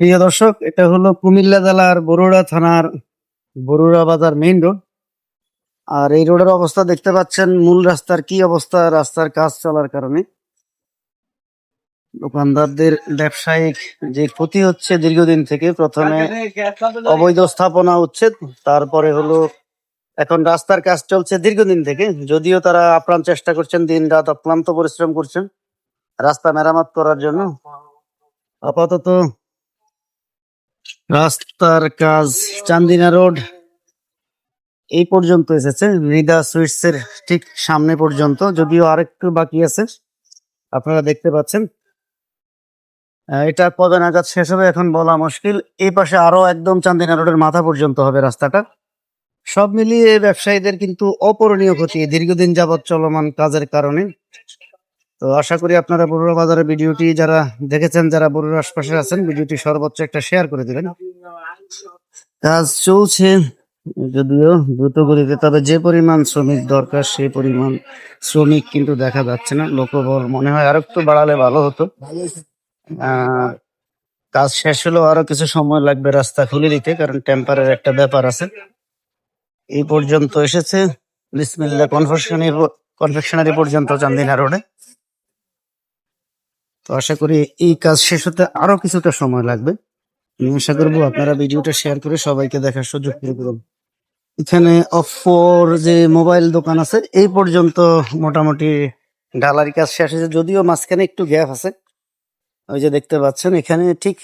প্রিয় দর্শক, এটা হলো কুমিল্লা জেলার বরুড়া থানার বরুড়া বাজার মেইন রোড আর এই রোডের অবস্থা দেখতে পাচ্ছেন, মূল রাস্তার কি অবস্থা, রাস্তার কাজ চলার কারণে। দোকানদারদের, ব্যবসায়িক যে ক্ষতি হচ্ছে দীর্ঘদিন থেকে, প্রথমে অবৈধ স্থাপনা উচ্ছেদ তারপরে হলো এখন রাস্তার কাজ চলছে দীর্ঘদিন থেকে। যদিও তারা আপ্রাণ চেষ্টা করছেন, দিন রাত অক্লান্ত পরিশ্রম করছেন রাস্তা মেরামত করার জন্য। আপাতত রাস্তার কাজ, চান্দিনা রোড। এই পর্যন্ত এসেছে, মৃদা সুইটস এর ঠিক সামনে পর্যন্ত। যদিও আরেকটু বাকি আছে, আপনারা দেখতে পাচ্ছেন। এটা কবে নাগাদ শেষ হবে এখন বলা মুশকিল। এই পাশে আরও একদম চান্দিনা রোডের মাথা পর্যন্ত হবে রাস্তাটা। সব মিলিয়ে ব্যবসায়ীদের কিন্তু অপূরণীয় ক্ষতি, দীর্ঘদিন যাবৎ চলমান কাজের কারণে। তো আশা করি আপনারা বড়ুয়া বাজারের ভিডিওটি যারা দেখেছেন, যারা বড়ুর আশপাশে আছেন, ভিডিওটি সর্বোচ্চ একটা শেয়ার করে দিবেন। কাজ চলছে, যদিও দ্রুত গতিতে, তবে যে পরিমাণ শ্রমিক দরকার, সেই পরিমাণ শ্রমিক কিন্তু দেখা যাচ্ছে না। লোকবল মনে হয় আরও একটু বাড়ালে ভালো হতো। কাজ শেষ হলেও আরও কিছু সময় লাগবে রাস্তা খুলে দিতে, কারণ টেম্পারের একটা ব্যাপার আছে। এই পর্যন্ত এসেছে। বিসমিল্লা কনফেকশনারি কনফেকশনারি পর্যন্ত, চান্দিনা রোডে তো আশা করি এই কাজ শেষ হতে আরও কিছুটা সময় লাগবে। আমি আশা করব আপনারা ভিডিওটা শেয়ার করে সবাইকে দেখার সুযোগ করে দেবেন। এখানে অফোর যে মোবাইল দোকান আছে, এই পর্যন্ত মোটামুটি ডালারি কাজ শেষ হয়েছে। যদিও মাঝখানে একটু গ্যাপ আছে। ওই যে দেখতে পাচ্ছেন, এখানে ঠিক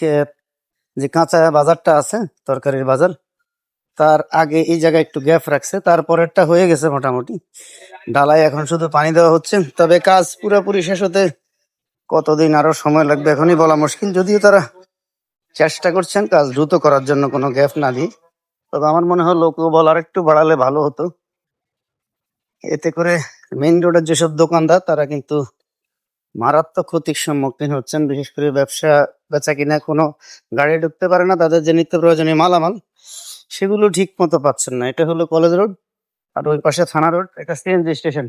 যে কাঁচা বাজারটা আছে, তরকারির বাজার, তার আগে এই জায়গায় একটু গ্যাপ রাখছে। তারপরেরটা হয়ে গেছে মোটামুটি। ডালাই এখন শুধু পানি দেওয়া হচ্ছে। তবে কাজ পুরোপুরি শেষ হতে কতদিন আরও সময় লাগবে এখনই বলা মুশকিল। যদিও তারা চেষ্টা করছেন কাজ দ্রুত করার জন্য কোনো গ্যাপ না দিয়ে। তবে আমার মনে হয় লোক বলার একটু বাড়ালে ভালো হতো। এতে করে মেইন রোডের যেসব দোকানদার, তারা কিন্তু মারাত্মক ক্ষতির সম্মুখীন হচ্ছেন। বিশেষ করে ব্যবসা বেচা কিনা কোনো গাড়ি ঢুকতে পারে না, তাদের যে নিত্য প্রয়োজনীয় মালামাল, সেগুলো ঠিক মতো পাচ্ছেন না। এটা হলো কলেজ রোড, আর ওই পাশে থানা রোড, এটা সিএনজি স্টেশন।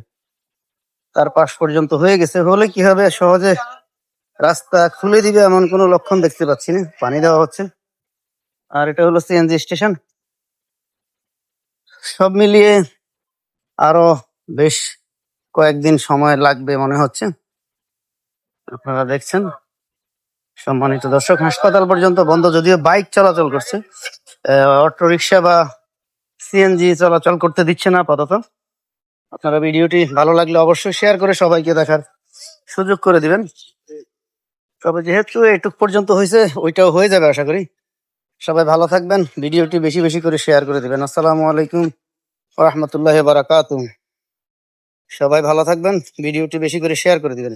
তার পাশ পর্যন্ত হয়ে গেছে। হলে কি হবে? সহজে রাস্তা খুলে দিবে এমন কোনো লক্ষণ দেখতে পাচ্ছি না। পানি দেওয়া হচ্ছে। আর এটা হলো সিএনজি স্টেশন সব মিলিয়ে আরও বেশ কয়েকদিন সময় লাগবে মনে হচ্ছে। আপনারা দেখছেন। সম্মানিত দর্শক, হাসপাতাল পর্যন্ত বন্ধ, যদিও বাইক চলাচল করছে। অটো রিক্সা বা সিএনজি চলাচল করতে দিচ্ছে না আপাতত। আপনারা ভিডিওটি ভালো লাগলে অবশ্যই শেয়ার করে সবাইকে দেখার সুযোগ করে দিবেন। তবে যেহেতু এটুক পর্যন্ত হয়েছে, ওইটাও হয়ে যাবে আশা করি। সবাই ভালো থাকবেন, ভিডিওটি বেশি বেশি করে শেয়ার করে দিবেন। আসসালামু আলাইকুম রহমতুল্লাহ বারাকাতু সবাই ভালো থাকবেন, ভিডিওটি বেশি করে শেয়ার করে দিবেন।